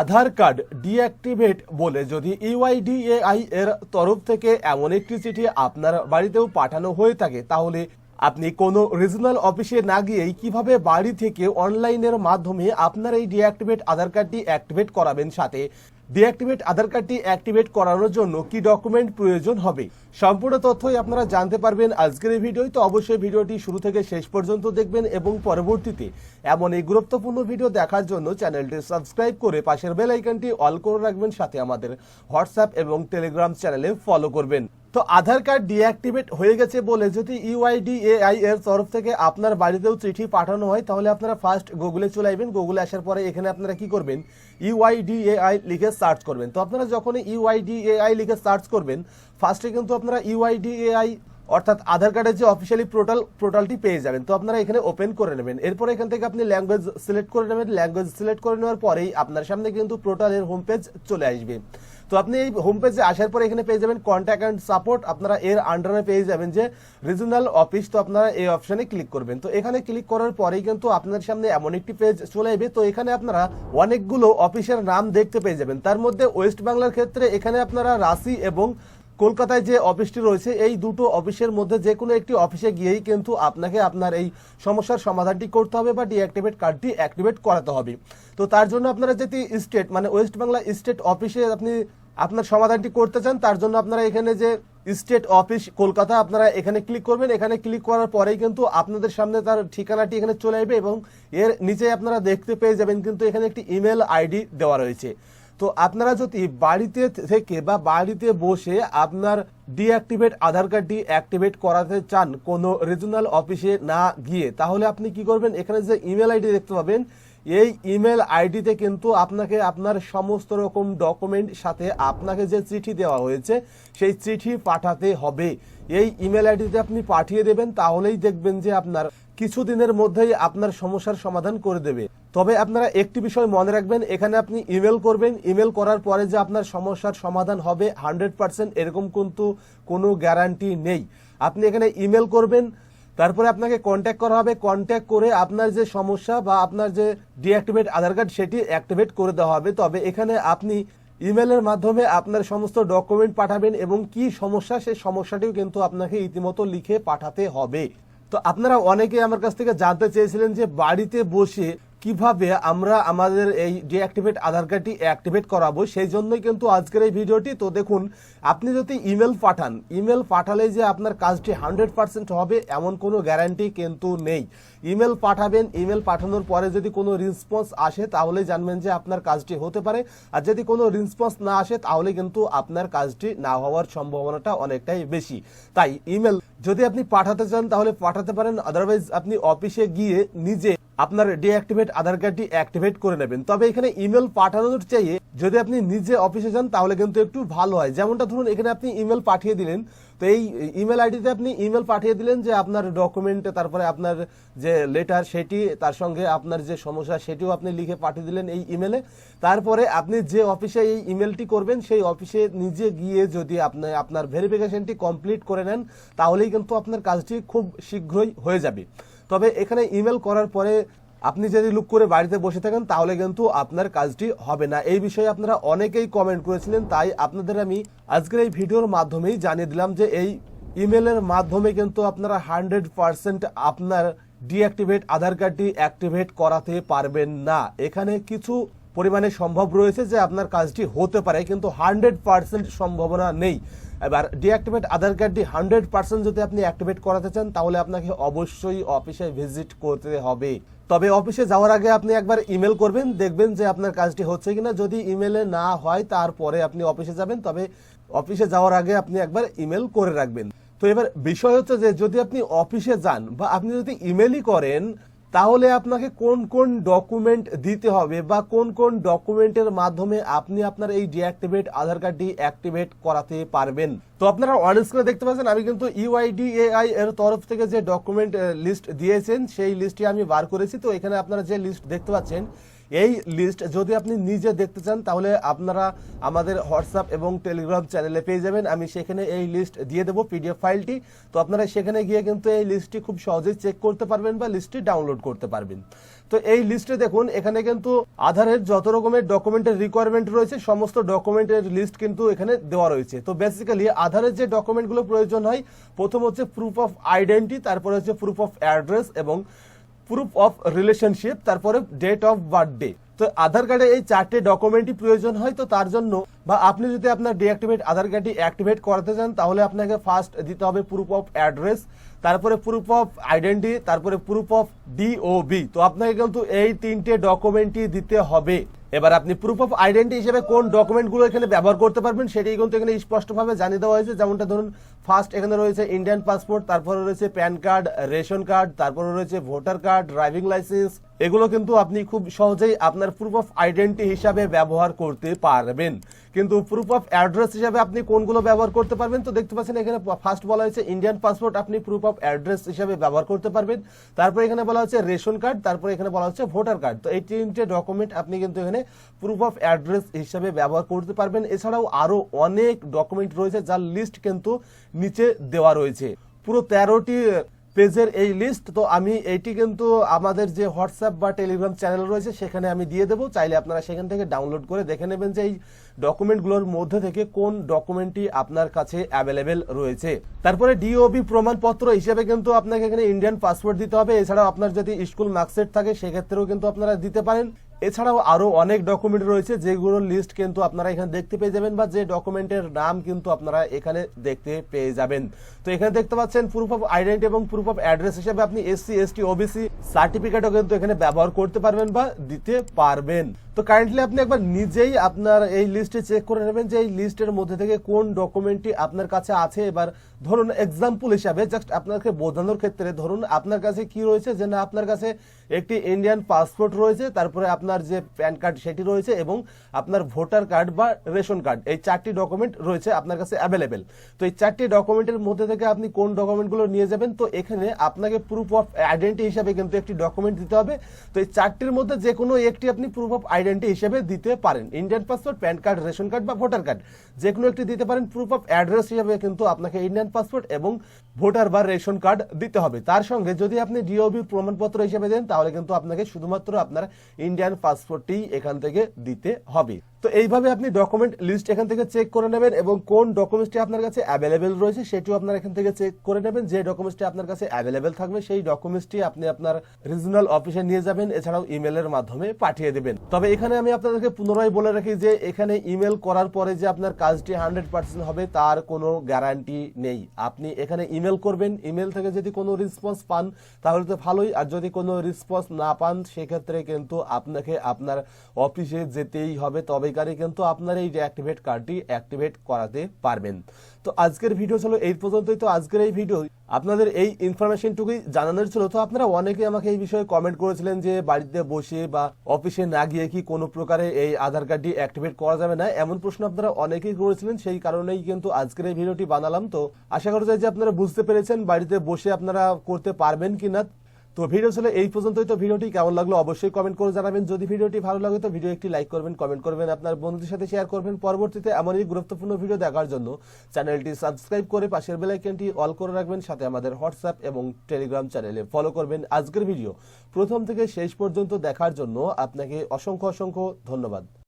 আধার card deactivate বলে যদি UIDAI এর তরফ থেকে এমন একটি চিঠি আপনার বাড়িতেও পাঠানো হয়ে থাকে, তাহলে আপনি কোনো রিজনাল অফিসে না গিয়েই কীভাবে বাড়ি থেকে অনলাইনের মাধ্যমে আপনার এই ডিঅ্যাক্টিভেট আধার কার্ডটি অ্যাক্টিভেট করাবেন সাথে? ডিঅ্যাক্টিভেট আধার কার্ডটি অ্যাক্টিভেট করানোর জন্য কি ডকুমেন্ট প্রয়োজন হবে? সম্পূর্ণ তথ্যই আপনারা জানতে পারবেন আজকের এই ভিডিওই তো অবশ্যই ভিডিওটি শুরু থেকে শেষ পর্যন্ত দেখবেন এবং পরবর্তীতে এমন এই গুরুত্বপূর্ণ ভিডিও দেখার জন্য চ্যানেলটি সাবস্ক্রাইব করে পাশের বেল আইকনটি অল করে রাখবেন, সাথে আমাদের হোয়াটসঅ্যাপ এবং টেলিগ্রাম চ্যানেলে ফলো করবেন। তো আধার কার্ড ডিঅ্যাক্টিভেট হয়ে গেছে বলে যদি E ইউআইডিএআই এর তরফ থেকে আপনার বাড়িতেও চিঠি পাঠানো হয়, তাহলে আপনারা ফার্স্ট গুগলে চলে আসবেন। গুগলে আসার পরে এখানে আপনারা কি করবেন? E ইউআইডিএআই লিখে সার্চ করবেন। তো আপনারা যখন E ইউআইডিএআই লিখে সার্চ করবেন ফার্স্টে কিন্তু আপনারা E ইউআইডিএআই অর্থাৎ আধার কার্ডের যে অফিসিয়ালি পোর্টাল পোর্টালটি পেয়ে যাবেন। তো আপনারা এখানে ওপেন করে নেবেন। এরপর এখান থেকে আপনি ল্যাঙ্গুয়েজ সিলেক্ট করে নেবেন। ল্যাঙ্গুয়েজ সিলেক্ট করে নেওয়ার পরেই আপনার সামনে কিন্তু পোর্টালের হোম পেজ চলে আসবে। তো আপনি এই হোম পেজে আসার পরে এখানে পেয়ে যাবেন কন্ট্যাক্ট অ্যান্ড সাপোর্ট আপনারা এর আন্ডারে পেয়ে যাবেন যে রিজনাল অফিস তো আপনারা এই অপশানে ক্লিক করবেন। তো এখানে ক্লিক করার পরেই কিন্তু আপনার সামনে এমন একটি পেজ চলে আসবে। তো এখানে আপনারা অনেকগুলো অফিসের নাম দেখতে পেয়ে যাবেন। তার মধ্যে ওয়েস্ট বাংলার ক্ষেত্রে এখানে আপনারা রাশি এবং কলকাতায় যে অফিসটি রয়েছে, এই দুটো অফিসের মধ্যে যে কোনো একটি অফিসে গিয়েই কিন্তু আপনাকে আপনার এই সমস্যার সমাধানটি করতে হবে বা ডিঅ্যাক্টিভেট কার্ডটি অ্যাক্টিভেট করাতে হবে। তো তার জন্য আপনারা যদি স্টেট মানে ওয়েস্ট বাংলা স্টেট অফিসে আপনি আপনার সমাধানটি করতে চান, তার জন্য আপনারা এখানে যে স্টেট অফিস কলকাতা, আপনারা এখানে ক্লিক করবেন। এখানে ক্লিক করার পরেই কিন্তু আপনাদের সামনে তার ঠিকানাটি এখানে চলে আসবে এবং এর নিচে আপনারা দেখতে পেয়ে যাবেন কিন্তু এখানে একটি ইমেল আইডি দেওয়া রয়েছে। তো আপনারা যদি বাড়িতে থেকে বা বাড়িতে বসে আপনার ডিঅ্যাক্টিভেট আধার কার্ডটি অ্যাক্টিভেট করাতে চান কোনো রিজনাল অফিসে না গিয়ে, তাহলে আপনি কি করবেন? এখানে যে ইমেল আইডি দেখতে পাবেন, এই ইমেল আইডিতে কিন্তু আপনাকে আপনার সমস্ত রকম ডকুমেন্ট সাথে আপনাকে যে চিঠি দেওয়া হয়েছে, সেই চিঠি পাঠাতে হবে। এই ইমেল আইডিতে আপনি পাঠিয়ে দেবেন, তাহলেই দেখবেন যে আপনার কিছুদিনের মধ্যেই আপনার সমস্যার সমাধান করে দেবে। তবে আপনারা একটি বিষয় মনে রাখবেন, এখানে আপনি ইমেল করবেন। ইমেল করার পরে যে আপনার সমস্যার সমাধান হবে, হান্ড্রেড পার্সেন্ট এরকম কিন্তু কোনো গ্যারান্টি নেই। আপনি এখানে ইমেল করবেন, তারপরে আপনাকে কন্ট্যাক্ট করা হবে। কন্ট্যাক্ট করে আপনার যে সমস্যা বা আপনার যে ডিঅ্যাক্টিভেট আধার কার্ড সেটি অ্যাক্টিভেট করে দেওয়া হবে। তবে এখানে আপনি ইমেলের মাধ্যমে আপনার সমস্ত ডকুমেন্ট পাঠাবেন এবং কি সমস্যা, সেই সমস্যাটিও কিন্তু আপনাকে ইতিমতো লিখে পাঠাতে হবে। তো আপনারা অনেকে আমার কাছ থেকে জানতে চেয়েছিলেন যে বাড়িতে বসে কীভাবে আমরা আমাদের এই ডিঅ্যাক্টিভেট আধার কার্ডটি অ্যাক্টিভেট করাবো, সেই জন্যই কিন্তু আজকের এই ভিডিওটি। তো দেখুন, আপনি যদি ইমেল পাঠান, ইমেল পাঠালে যে আপনার কাজটি হান্ড্রেড পার্সেন্ট হবে, এমন কোনো গ্যারান্টি কিন্তু নেই। ইমেল পাঠাবেন, ইমেল পাঠানোর পরে যদি কোনো রেসপন্স আসে, তাহলে জানবেন যে আপনার কাজটি হতে পারে। আর যদি কোনো রেসপন্স না আসে, তাহলে কিন্তু আপনার কাজটি না হওয়ার সম্ভাবনাটা অনেকটাই বেশি। তাই ইমেল যদি আপনি পাঠাতে চান, তাহলে পাঠাতে পারেন আদারওয়াইজ আপনি অফিসে গিয়ে নিজে আপনার ডিঅ্যাক্টিভেট আধার কার্ডটি অ্যাক্টিভেট করে নেবেন। তবে এখানে ইমেল পাঠানোর চাইয়ে যদি আপনি নিজে অফিসে যান, তাহলে কিন্তু একটু ভালো হয়। যেমনটা ধরুন, এখানে আপনি ইমেল পাঠিয়ে দিলেন। তো এই ইমেল আইডিতে আপনি ইমেল পাঠিয়ে দিলেন যে আপনার ডকুমেন্ট তারপরে আপনার যে লেটার সেটি, তার সঙ্গে আপনার যে সমস্যা, সেটিও আপনি লিখে পাঠিয়ে দিলেন এই ইমেলে তারপরে আপনি যে অফিসে এই ইমেলটি করবেন, সেই অফিসে নিজে গিয়ে যদি আপনি আপনার ভেরিফিকেশনটি কমপ্লিট করে নেন, তাহলেই কিন্তু আপনার কাজটি খুব শীঘ্রই হয়ে যাবে। তবে এখানে ইমেল করার পরে আপনি যদি লুক করে বাড়িতে বসে থাকেন, তাহলে কিন্তু আপনার কাজটি হবে না। এই বিষয়ে আপনারা অনেকেই কমেন্ট করেছিলেন, তাই আপনাদের আমি আজকের এই ভিডিওর মাধ্যমেই জানিয়ে দিলাম যে এই ইমেলের মাধ্যমে কিন্তু আপনারা হান্ড্রেড পারসেন্ট আপনার ডিঅ্যাক্টিভেট আধার কার্ডটি অ্যাক্টিভেট করাতে পারবেন না। এখানে কিছু পরিমাণে সম্ভব রয়েছে যে আপনার কাজটি হতে পারে, কিন্তু হান্ড্রেড পার্সেন্ট সম্ভাবনা নেই। এবার ডিঅ্যাক্টিভেট আধার কার্ডটি হান্ড্রেড পার্সেন্ট যদি আপনি অ্যাক্টিভেট করাতে চান, তাহলে আপনাকে অবশ্যই অফিসে ভিজিট করতে হবে। তবে অফিসে যাওয়ার আগে আপনি একবার ইমেল করবেন, দেখবেন যে আপনার কাজটি হচ্ছে কিনা। যদি ইমেলে না হয়, তারপরে আপনি অফিসে যাবেন, তবে অফিসে যাওয়ার আগে আপনি একবার ইমেল করে রাখবেন। তো এবার বিষয় হচ্ছে যে, যদি আপনি অফিসে যান বা আপনি যদি ইমেলই করেন তাহলে আপনাকে কোন কোন ডকুমেন্ট দিতে হবে বা কোন কোন ডকুমেন্টের মাধ্যমে আপনি আপনার এই ডিঅ্যাক্টিভেট আধার কার্ডটি অ্যাক্টিভেট করাতে পারবেন। তো আপনারা অন স্ক্রিনে দেখতে পাচ্ছেন, আমি কিন্তু E ইউআইডিএআই এর তরফ থেকে যে ডকুমেন্ট লিস্ট দিয়েছেন, সেই লিস্টটি আমি বার করেছি। তো এখানে আপনারা যে লিস্ট দেখতে পাচ্ছেন এই লিস্ট যদি আপনি নিজে দেখতে চান, তাহলে আপনারা আমাদের হোয়াটসঅ্যাপ এবং টেলিগ্রাম চ্যানেলে পেয়ে যাবেন। আমি সেখানে এই লিস্ট দিয়ে দেবো পিডিএফ ফাইলটি। তো আপনারা সেখানে গিয়ে কিন্তু এই লিস্টটি খুব সহজেই চেক করতে পারবেন বা লিস্টটি ডাউনলোড করতে পারবেন। তো এই লিস্টে দেখুন, এখানে কিন্তু আধারের যত রকমের ডকুমেন্টের রিকোয়ারমেন্ট রয়েছে, সমস্ত ডকুমেন্টের লিস্ট কিন্তু এখানে দেওয়া রয়েছে। তো বেসিক্যালি আধারের যে ডকুমেন্টগুলো প্রয়োজন হয়, প্রথম হচ্ছে প্রুফ অফ আইডেন্টি তারপরে হচ্ছে প্রুফ অফ অ্যাড্রেস এবং প্রুফ অফ রিলেশনশিপ তারপরে ডেট অফ বার্থডে তো আধার কার্ডে এই চারটে ডকুমেন্টই প্রয়োজন হয়, তো তার জন্য বা আপনি যদি আপনার ডিঅ্যাক্টিভেট আধার কার্ডটি অ্যাক্টিভেট করাতে চান, তাহলে আপনাকে ফার্স্ট দিতে হবে প্রুফ অফ অ্যাড্রেস তারপরে প্রুফ অফ আইডেন্টি তারপরে প্রুফ অফ ডিওবি তো আপনাকে কিন্তু এই তিনটে ডকুমেন্টই দিতে হবে। এবার আপনি প্রুফ অফ আইডেন্টি হিসেবে কোন ডকুমেন্টগুলো এখানে ব্যবহার করতে পারবেন সেটি কিন্তু এখানে স্পষ্টভাবে জানিয়ে দেওয়া হয়েছে। যেমনটা ধরুন ফার্স্ট এখানে রয়েছে ইন্ডিয়ান পাসপোর্ট তারপরে রয়েছে প্যান কার্ড রেশন কার্ড তারপরে রয়েছে ভোটার কার্ড ড্রাইভিং লাইসেন্স এগুলো কিন্তু আপনি খুব সহজেই আপনার প্রুফ অফ আইডেন্টি হিসাবে ব্যবহার করতে পারবেন। কিন্তু প্রুফ অফ অ্যাড্রেস হিসাবে আপনি কোনগুলো ব্যবহার করতে পারবেন? তো দেখতে পাচ্ছেন এখানে ফার্স্ট বলা হয়েছে ইন্ডিয়ান পাসপোর্ট আপনি প্রুফ অফ অ্যাড্রেস হিসাবে ব্যবহার করতে পারবেন। তারপরে এখানে বলা হচ্ছে রেশন কার্ড তারপরে এখানে বলা হচ্ছে ভোটার কার্ড তো এই তিনটে ডকুমেন্ট আপনি কিন্তু এখানে প্রুফ অফ অ্যাড্রেস হিসাবে ব্যবহার করতে পারবেন। এছাড়াও আরও অনেক ডকুমেন্ট রয়েছে যার লিস্ট কিন্তু নিচে দেওয়া রয়েছে। পুরো তেরোটি পেজের এই লিস্ট তো আমি এইটি কিন্তু আমাদের যে হোয়াটসঅ্যাপ বা টেলিগ্রাম চ্যানেল রয়েছে সেখানে আমি দিয়ে দেবো। চাইলে আপনারা সেখান থেকে ডাউনলোড করে দেখে নেবেন যে এই ডকুমেন্টগুলোর মধ্যে থেকে কোন ডকুমেন্টটি আপনার কাছে অ্যাভেলেবেল রয়েছে। তারপরে ডিওবি প্রমাণপত্র হিসেবে কিন্তু আপনাকে এখানে ইন্ডিয়ান পাসপোর্ট দিতে হবে। এছাড়াও আপনার যদি স্কুল মার্কশিট থাকে, সেক্ষেত্রেও কিন্তু আপনারা দিতে পারেন। এছাড়াও আরও অনেক ডকুমেন্ট রয়েছে যেগুলোর লিস্ট কিন্তু আপনারা এখানে দেখতে পেয়ে যাবেন বা যে ডকুমেন্টের নাম কিন্তু আপনারা এখানে দেখতে পেয়ে যাবেন। তো এখানে দেখতে পাচ্ছেন প্রুফ অফ আইডেন্টি এবং প্রুফ অফ অ্যাড্রেস হিসেবে আপনি এসসি এসটি ওবিসি সার্টিফিকেটও কিন্তু এখানে ব্যবহার করতে পারবেন বা দিতে পারবেন। তো কারেন্টলি আপনি একবার নিজেই আপনার এই লিস্টে চেক করে নেবেন যে এই লিস্টের মধ্যে থেকে কোন ডকুমেন্টটি আপনার কাছে আছে। এবার ধরুন এক্সাম্পল হিসাবে জাস্ট আপনাকে বোঝানোর ক্ষেত্রে ধরুন আপনার কাছে কি রয়েছে? যে না, আপনার কাছে একটি ইন্ডিয়ান পাসপোর্ট রয়েছে, তারপরে আপনার যে প্যান কার্ড সেটি রয়েছে এবং আপনার ভোটার কার্ড বা রেশন কার্ড, এই চারটি ডকুমেন্ট রয়েছে আপনার কাছে অ্যাভেলেবেল তো এই চারটি ডকুমেন্টের মধ্যে থেকে আপনি কোন ডকুমেন্টগুলো নিয়ে যাবেন? তো এখানে আপনাকে প্রুফ অফ আইডেন্টি হিসাবে কিন্তু একটি ডকুমেন্ট দিতে হবে। তো এই চারটির মধ্যে যে কোনো একটি আপনি প্রুফ অফ আইডেন্টি হিসেবে দিতে পারেন। Indian passport PAN card ration card বা ভোটার কার্ড যে কোনো একটি দিতে পারেন। প্রুফ অফ অ্যাড্রেস হিসাবে কিন্তু আপনাকে ইন্ডিয়ান পাসপোর্ট এবং ভোটার বা রেশন কার্ড দিতে হবে। তার সঙ্গে যদি আপনি ডিওবি প্রমাণপত্র হিসেবে দেন, তাহলে কিন্তু আপনাকে শুধুমাত্র আপনার ইন্ডিয়ান পাসপোর্টটি এখান থেকে দিতে হবে। তো এইভাবে আপনি ডকুমেন্ট লিস্ট এখান থেকে চেক করে নেবেন এবং কোন ডকুমেন্টসটি আপনার কাছে অ্যাভেলেবেল রয়েছে সেটিও আপনার এখান থেকে চেক করে নেবেন। যে ডকুমেন্টসটি আপনার কাছে অ্যাভেলেবেল থাকবে সেই ডকুমেন্টসটি আপনি আপনার রিজনাল অফিসে নিয়ে যাবেন, এছাড়াও ইমেলের মাধ্যমে পাঠিয়ে দেবেন। তবে এখানে আমি আপনাদেরকে পুনরায় বলে রাখি যে এখানে ইমেল করার পরে যে আপনার কাজটি হান্ড্রেড পার্সেন্ট হবে তার কোনো গ্যারান্টি নেই। আপনি এখানে ইমেল করবেন ইমেল থেকে যদি কোনো রেসপন্স পান, তাহলে তো ভালোই। আর যদি কোনো রেসপন্স না পান, সেক্ষেত্রে কিন্তু আপনাকে আপনার অফিসে যেতেই হবে। তবে গাড়ি কিন্তু আপনার এই অ্যাক্টিভেট কার্ডটি অ্যাক্টিভেট করাতে পারবেন। তো আজকের ভিডিও ছিল এই পর্যন্তই। তো আজকের এই ভিডিও আপনাদের এই ইনফরমেশনটুকুই জানানোর ছিল। তো আপনারা অনেকে আমাকে এই বিষয়ে কমেন্ট করেছিলেন যে বাড়িতে বসে বা অফিসে না গিয়ে কি কোনো প্রকারে এই আধার কার্ডটি অ্যাক্টিভেট করা যাবে না, এমন প্রশ্ন আপনারা অনেকেই করেছিলেন। সেই কারণেই কিন্তু আজকের এই ভিডিওটি বানালাম। তো আশা করা যায় যে আপনারা বুঝতে পেরেছেন বাড়িতে বসে আপনারা করতে পারবেন কিনা। তো ভিডিও ছিল এই পর্যন্তই। তো ভিডিওটি কেমন লাগল অবশ্যই কমেন্ট করে জানাবেন। যদি ভিডিওটি ভালো লাগে তো ভিডিও একটি লাইক করবেন কমেন্ট করবেন, আপনার বন্ধুদের সাথে শেয়ার করবেন। পরবর্তীতে এমনই গুরুত্বপূর্ণ ভিডিও দেখার জন্য চ্যানেলটি সাবস্ক্রাইব করে পাশের বেল আইকনটি অল করে রাখবেন। সাথে আমাদের হোয়াটসঅ্যাপ এবং টেলিগ্রাম চ্যানেলে ফলো করবেন আজকের ভিডিও। প্রথম থেকে শেষ পর্যন্ত দেখার জন্য আপনাকে অসংখ্য অসংখ্য ধন্যবাদ।